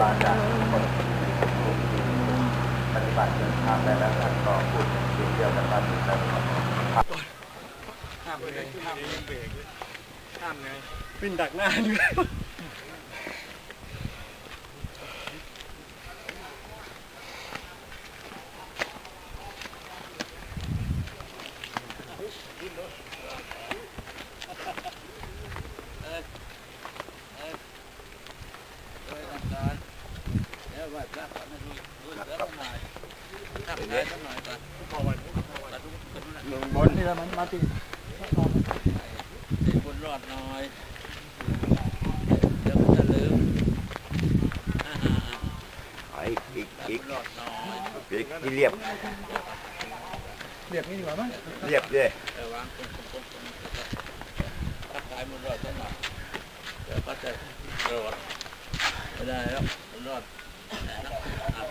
บาจากคนปฏิบัติเดินทางได้แล้วท่านก็พูดเดียวกันว่าถึงแล้วห้ามเลยห้ามเลยเบรกห้ามไงวินดักหน้าด้วย บ นนี่แล้วมันมาที่บุญรอดน้อยเดี๋ยวจะลืมอ่าไอ้อีกอีกรอดน้อยอีกที่เรียบเรียกนี่ดีกว่ามั้งเรียบเลยแต่วางคนคนคนคนทักทายบุญรอดสักหน่อยเดี๋ยวก็จะรอดไม่ได้แล้วบุญรอดอะ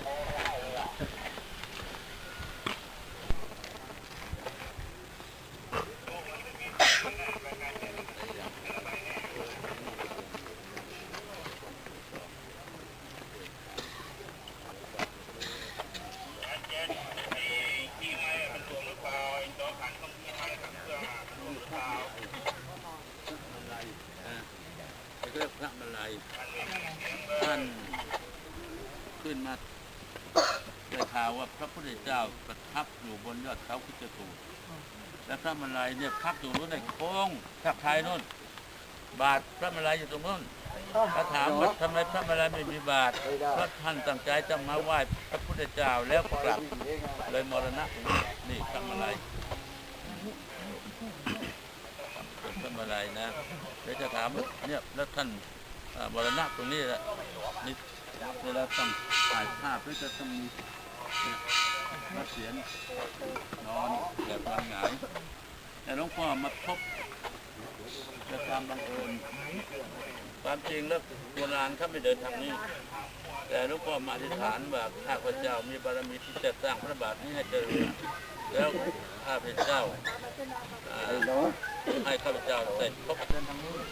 เรียกพระมาลัยท่านขึ้นมาได้ข่าวว่าพระพุทธเจ้าประทับอยู่บนยอดเขาคิจกูฏและพระมาลัยเนี่ยพักอยู่นู้นในโค้งทักทายนู้น บาทพระมาลัยอยู่ตรงนู้นถ้าถามว่าทำไมพระมาลัยไม่มีบาทเพราะท่านตั้งใจจะมาไหว้พระพุทธเจ้าแล้วกลับเลยมรณะตรงนี้นี่พระมาลัยเป็นพระมาลัยนะเดี๋ยวจะถามว่าเนี่ยแล้วท่านอ่ามรณะตรงนี้แหละนี่เวลาต้องถ่ายภาพก็จะต้องมีเนี่ยพ ระเสียรนอนแบบวางหงายแต่หลวงพ่อมาพบด้วยความบังเอิญความจริงแล้วโบราณเขาไม่เดินทางนี้ แต่หลวงพ่อมาอธิษฐานว่าข้าพเจ้ามีบารมีที่จะสร้างพระบาทนี้ให้เจริญแล้วข้าพเจ้าให้ข้าพเจ้าเสร็จพบเดินทางนู้น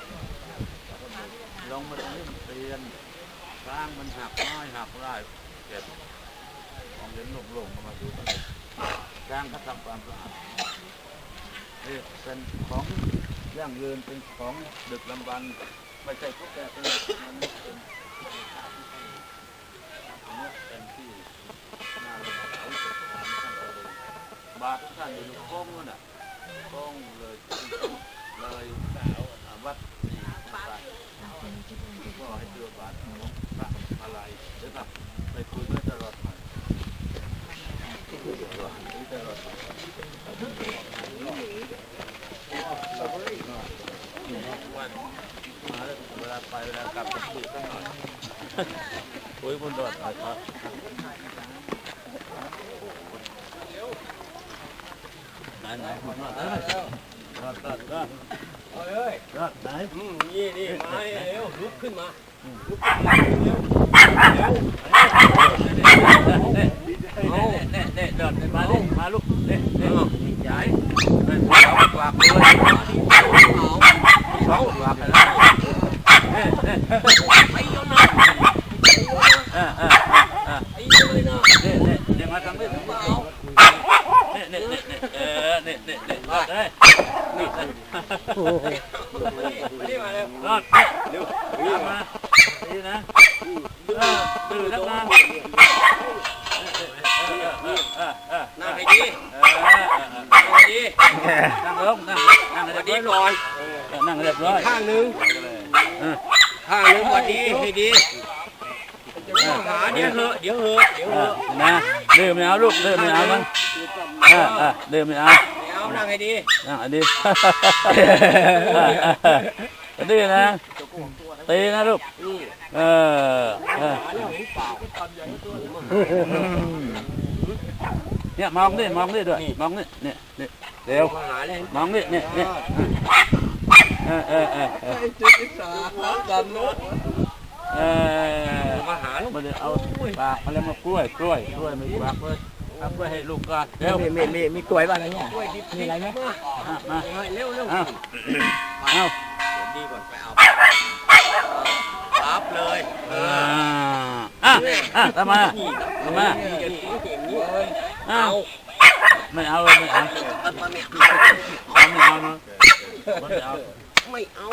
ลงมาตรงนี้มันเปลี่ยนสร้างมันหักน้อยหักได้เก็บ ของเล่นหลงๆมาดูกันสร้างเขาทำความสะอาดนี่เป็นของยั่งยืนเป็นของดึกลำบันไม่ใช่พวกแกเป็นมันเป็นเป็นที่หน้าโรงเขาสถานท่านก็เลยบาทท่านอยู่โค้งนู่นน่ะโค้งเลยเลยวัดนี่ต่างก็ให้เจอบาทของพระอะไรเดี๋ยวครับไปคุยด้วยตลอดหน่อยคุยตลอดคุยตลอดวันมา เวลาไปเวลากลับจะคุยกันหน่อยคุยบนดอดหน่อยครับไหนไหนคุณรอดได้รอดรอดรอดเอาเลยรอดไหนอืมนี่นี่มาเร็วลุกขึ้นมาเน่เน่เน่เดินมาลูกมาลูกเน่เน่ใหญ่เป็นสาวกวากเลยสาวกวากแล้วเน่เน่ไอ้ยนนะเออเออเออไอ้ยนเลยนะเน่เน่เน่มาทางนี้เปล่าเน่เน่เน่เน่เออเน่เน่เน่รอดเลยนี่มานี่มาเร็วรอดเร็วมาดีนะเออดื้อนักนะเออเออเออ นั่งให้ดี เออ นั่งให้ดี นั่งลงนั่งนั่ง ส เรี วั ย ส บ ดี ร้อย ก่อ นนั่งเรียบร้อยข้างหนึ่งข้างหนึ่งสวัสดีให้ดีหาเดี๋ยวเหอะเดี๋ยวเหอะเดี๋ยวเหอะนะเดิมไม่เอาลูกเดิมไม่เอามั้งเออเออเดิมไม่เอาไม่เอานั่งให้ดีนั่งอันนี้ดีนะตีนะลูกเออเออหาเรื่องเปล่าเนี่ยมองนี่มองนี่ด้วยมองนี่เนี่ยเนี่ยเดี๋ยวมาหาเรื่องมองนี่เนี่ยเนี่ย เออเออเออเออจุดที่สามดันนู้นเออมาหาลูกมาเดี๋ยวเอาปากมาแล้วมากล้วยกล้วยกล้วยไม่ปากเลยเอากล้วยให้ลูกก่อนเร็วมีมีมีมีกล้วยบ้างอะไรเนี่ยกล้วยดิบมีอะไรไหมอะมาเร็วเร็วเอาเอาดีก่อนไปเอารับเลยอ่าอะทำไมาทำไมาอ้าวไม่เอาเลยไม่เอาเอาไม่เอาเนาะไม่เอา ไม่เอา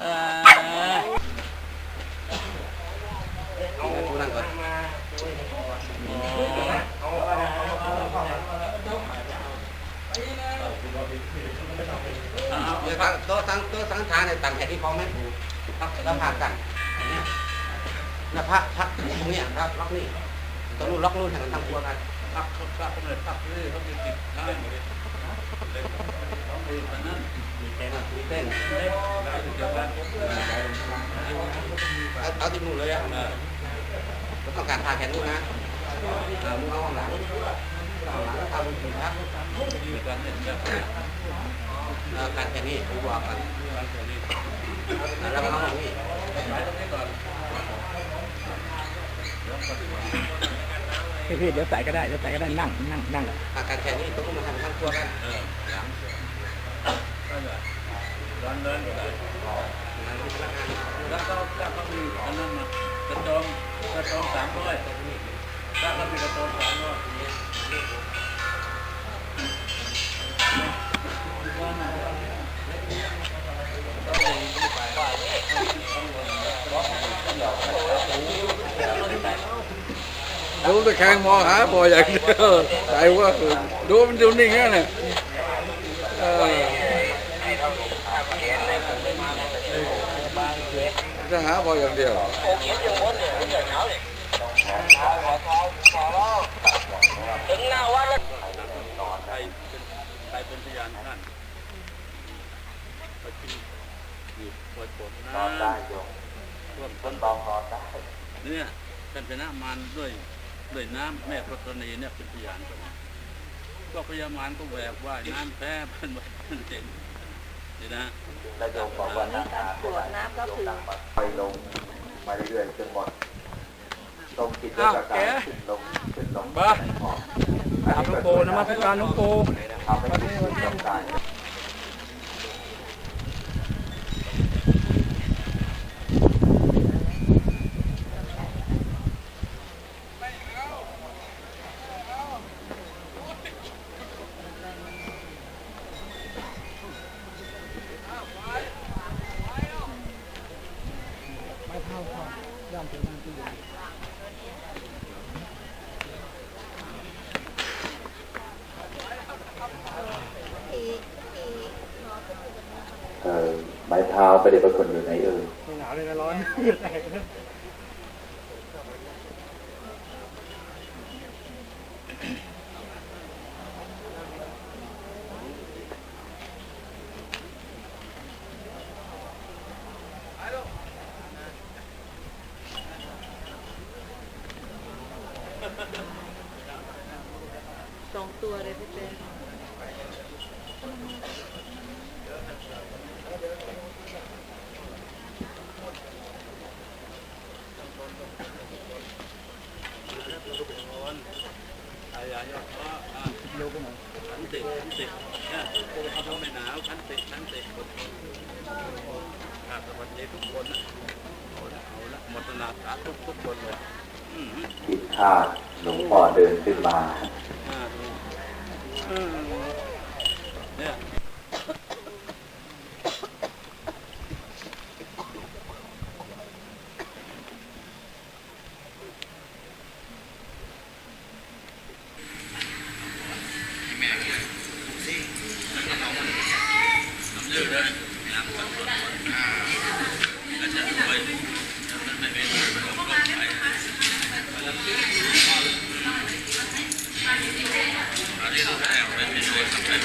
เอ่อกูนั่งก่อนเอาเอาเดี๋ยวทั้งโต๊ะทั้งโต๊ะทั้งทางในต่างแค่ที่พร้อมไหมพักแล้วพากันเนี่ยนะพักพักตรงนี้ครับล็อกนี่ตรงนู้นล็อกนู้นแข่งกันทำครัวกันพักพักพักเลยพักเลยเขาจะติดข้างเลยต้องมีแบบนั้นมีเต้นมีเต้นเล็ก เอาที่นู่นเลยอะก็ต้องการพาแขนนู้นนะอ่ามึงเอาข้างหลังเอาหลังเอามึงถึงครับมีการเล่นแบบเออการแค่นี้กูบอกกันแล้วก็เอางนี้ พี่พี่เดี๋ยวใส่ก็ได้เดี๋ยวใส่ก็ได้นั่งนั่งนั่งอาการแค่นี้ต้องมาทำทั้งครัวกันเออหลังก็จะร้อนเดินก็ได้งานที่พนักงานแล้วก็ถ้าเขามีอันนั้นนะกระโจมกระโจมสามร้อยถ้าเขามีกระโจมสามร้อย ดูตะแคงมองหาบ่ออย่างเดียวใจว่าดูมันดูนิ่งแค่เนี่ยจะหาบ่ออย่างเดียวใครเป็นใครเป็นพยานท่านปที่อยู่ปวดปวดนอนได้น้ำโยมท่วมต้นนตองนอได้เนี่ยเป็นพระมารด้วย ด้วยน้ำแม่พระกรณีเนี่ยเป็นพยานก็ก็พยามารก็แหวกว่ายน้ำแพ้เป็นวันเจ๋งนี่นะแล้วโยมบอกว่าน้ำตาปวดน้ำก็คือไปลงมาเรื่อยๆจนหมดตรงจิตด้วยกับการขึ้นลงขึ้นลงบ้ากราบหลวงปู่นมัสการหลวงปู่ทำให้จิต ไม้เท้าประเด็กประคนอยู่ไหนเอ่ยหนาวเลยนะร้อน สองตัวเลยพี่เต้ อายายกก็อ่าขันติขันติเนี่ยเขาไม่หนาวขันติขันติอดทนครับสวัสดีทุกคนนะเอาละเอาละหมดนาสาทุกทุกคนเลยอืม ผิดคาหลวงพ่อเดินขึ้นมา เ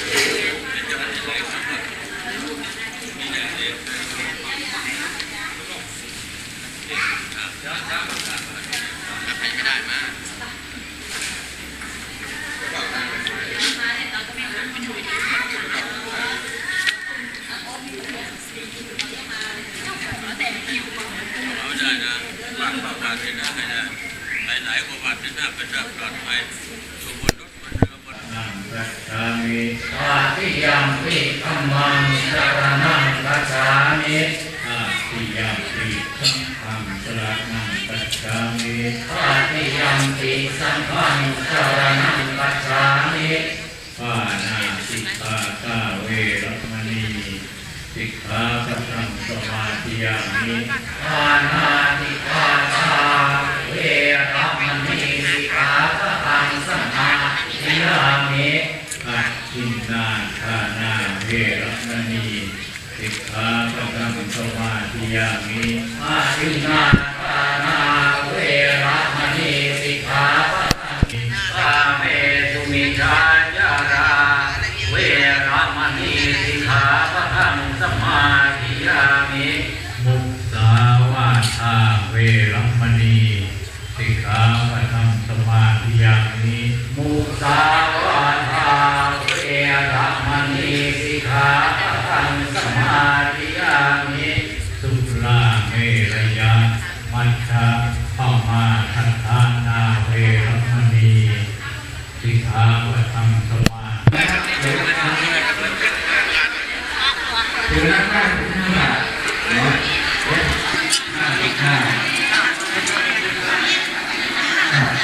อาได้นะวางประวัติให้นะให้นะหนๆก็วัดที่น่าเป็นแบบปลอดภั กัจฉามิตาทิยังปิธัมมังสรณังกัจฉามิอ่าติยมปิสังฆังสรณังกัจฉามิปาติยัมปิสังฆังสรณังกัจฉามิปานาติปาตาเวรมณีสิกขาปะทังสมาธิยามิปานาติปาตา ขาปะทังสมาธิยามิอาทินาทานาเวรมณีสิกขาปะทังสาเมสุมิชาจาราเวรมณีสิกขาปะทังสมาธิยามิมุสาวาทาเวรมณีสิกขาปะทังสมาธิยามิมุสาวาทาเวรมณีสิกขาปะทังสมาธิยามิ สุราเมรยะมัชฌะปมาทัฏฐานาเวรมณีสิกขาปะทังสมาธิ คือนักการถึงห้าบาทเนาะห้าสิบห้า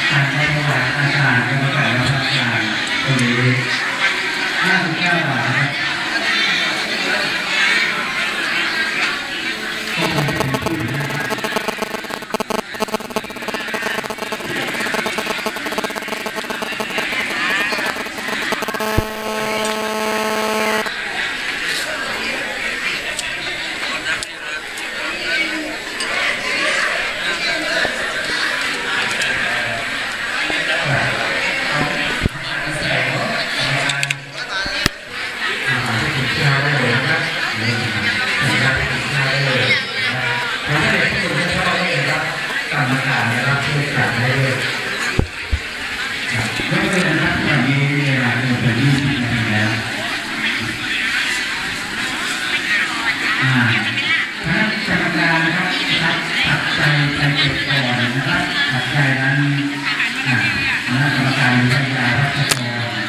การใช้ประวัติอาจารย์ก็มาแต่ละอาจารย์ตรงนี้ห้าสิบเก้าบาทนะครับก็คงจะเป็นผู้นะครับ อาหารที่กินข้าวได้เลยนะครับนี่นะครับกินข้าวได้เลยนะครับถ้าเด็กที่คุณไม่ชอบก็เลยรับกรรมการนะครับช่วยกันได้เลยครับไม่เป็นไรนะครับวันนี้เวลาหนึ่งเป็นยี่สิบนาทีแล้ว อ่าคณะกรรมการนะครับนะครับตัดใจใจเก็บก่อนนะครับตัดใจนั้นอ่าคณะกรรมการวิทยารัชกร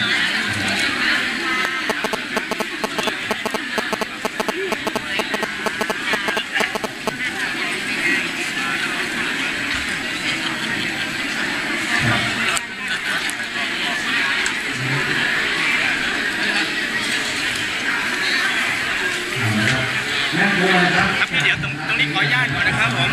นักบวช ครับพี่เดี๋ยวตรงตรงนี้ขออนุญาตก่อนนะครับผม